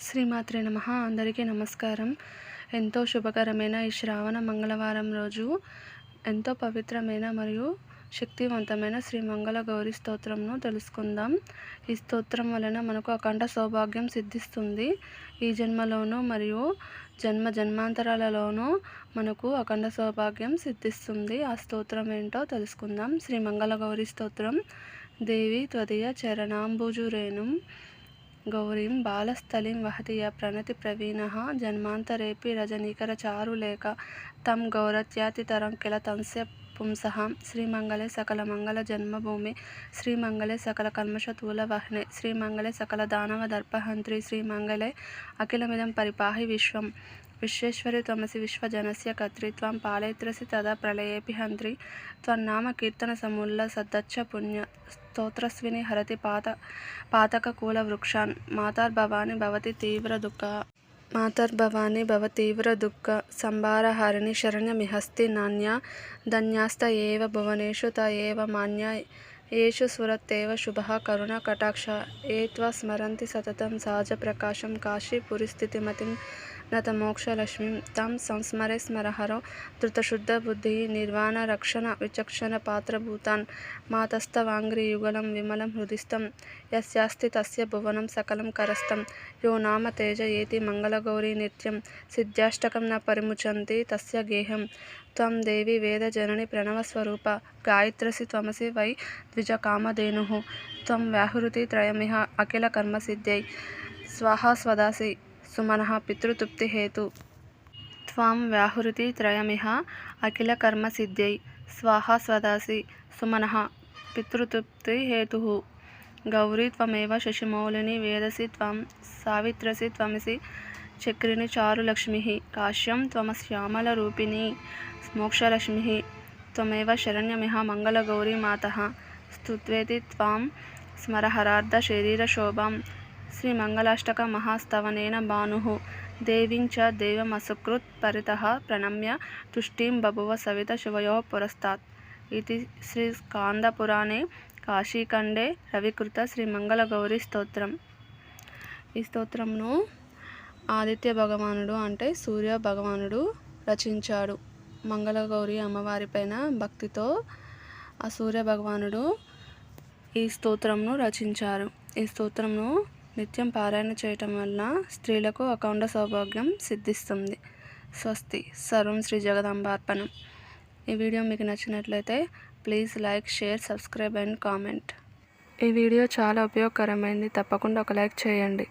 శ్రీమాత్రే నమ. అందరికీ నమస్కారం. ఎంతో శుభకరమైన ఈ శ్రావణ మంగళవారం రోజు ఎంతో పవిత్రమైన మరియు శక్తివంతమైన శ్రీ మంగళ గౌరి స్తోత్రంను తెలుసుకుందాం. ఈ స్తోత్రం వలన మనకు అఖండ సౌభాగ్యం సిద్ధిస్తుంది. ఈ జన్మలోనూ మరియు జన్మ జన్మాంతరాలలోనూ మనకు అఖండ సౌభాగ్యం సిద్ధిస్తుంది. ఆ స్తోత్రం ఏంటో తెలుసుకుందాం. శ్రీ మంగళ గౌరి స్తోత్రం. దేవి త్వదీయ చరణాంబుజురేణుం. గౌరీం బాలస్థలిం వహతియ ప్రణతి ప్రవీణ జన్మాంతరేపి రజనీకర రజనీకరచారులేఖ తం గౌరత్యాతితరం కిల తంస్య పుంసః శ్రీమంగళే సకల మంగళ జన్మభూమి శ్రీమంగళే సకల కల్మషతూల వహ్నే శ్రీమంగళే సకల దానవ దర్పహంత్రి శ్రీమంగళే అఖిలమిదం పరిపాహి విశ్వం విశ్వేశ్వరి తమసి విశ్వజనస్య కర్తృత్వం త్వం పాలయిత్రసి తదా ప్రళయేపి హంత్రి. త్వన్నామ కీర్తన సముల్ల సద్దచ్చ పుణ్య స్తోత్రస్విని హరతి పాత పాతక కూల వృక్షాన్. మాతార్భవాని భవతి తీవ్ర దుఃఖ మాతర్భవాని భవ తీవ్ర దుఃఖ సంభారహారిణి శరణ్యమిహస్తి నాణ్య ధన్యాస్త ఏవ భువనేషు త ఏవ మాన్య ఏషు సురత్తేవ శుభ కరుణ కటాక్ష ఏ త్వ స్మరంతి సతతం సహజ ప్రకాశం కాశీపురిస్థితిమతిం నత మోక్షలక్ష్మీం తం సంస్మరే స్మరహరో ధృతశుద్ధ బుద్ధి నిర్వాణ రక్షణ విచక్షణ పాత్రభూతాన్ మాతస్థవాంగ్రి యుగలం విమలం హృదిస్థం యస్యాస్తి తస్య భువనం సకలం కరస్థం యో నామ తేజ ఏతి మంగళగౌరీ నిత్యం సిద్ధ్యాష్టకం న పరిముచంతి తస్య గేహం త్వం దేవి వేదజనని ప్రణవస్వరూప గాయత్రసి త్వమసి వై ద్విజ కామధేను త్వం వ్యాహృతి త్రయమిహ అఖిల కర్మసిద్ధ్యై స్వాహా స్వదాసి సుమనః పితృతృప్తిహేతు. త్వాం వ్యాహృతి త్రయమిహ అఖిల కర్మ సిద్ధ్యై స్వాహ స్వదాసి సుమనః పితృతృప్తిహేతుః. గౌరీ త్వమేవ శశిమౌళిని వేదసి త్వం సావిత్రసి త్వమసి చక్రిని చారులక్ష్మి. కాశ్యం త్వమ శ్యామల రూపిణి మోక్షలక్ష్మి. త్వమేవ శరణ్యమిహ మంగళగౌరీ మాతः. స్తుత్వేతి త్వాం శ్రీ మంగళాష్టక మహాస్తవనేన భానుః దేవీం చ దేవమసుకృత్ పరితః ప్రణమ్య తుష్టిం బభువ సవిత శివయోః పురస్తాత్ ఇది శ్రీ స్కాందపురాణే కాశీఖండే రవికృత శ్రీ మంగళగౌరి స్తోత్రం ఈ స్తోత్రంను ఆదిత్య భగవానుడు అంటే సూర్య భగవానుడు రచించాడు. మంగళగౌరి అమ్మవారిపైన భక్తితో ఆ సూర్య భగవానుడు ఈ స్తోత్రంను రచించారు. ఈ స్తోత్రంను నిత్యం పారాయణ చేయటం వలన స్త్రీలకు అఖండ సౌభాగ్యం సిద్ధిస్తుంది. స్వస్తి. సర్వం శ్రీ జగదాంబార్పణం. ఈ వీడియో మీకు నచ్చినట్లయితే please like share subscribe and comment. ఈ వీడియో చాలా ఉపయోగకరమైంది. తప్పకుండా ఒక లైక్ చేయండి.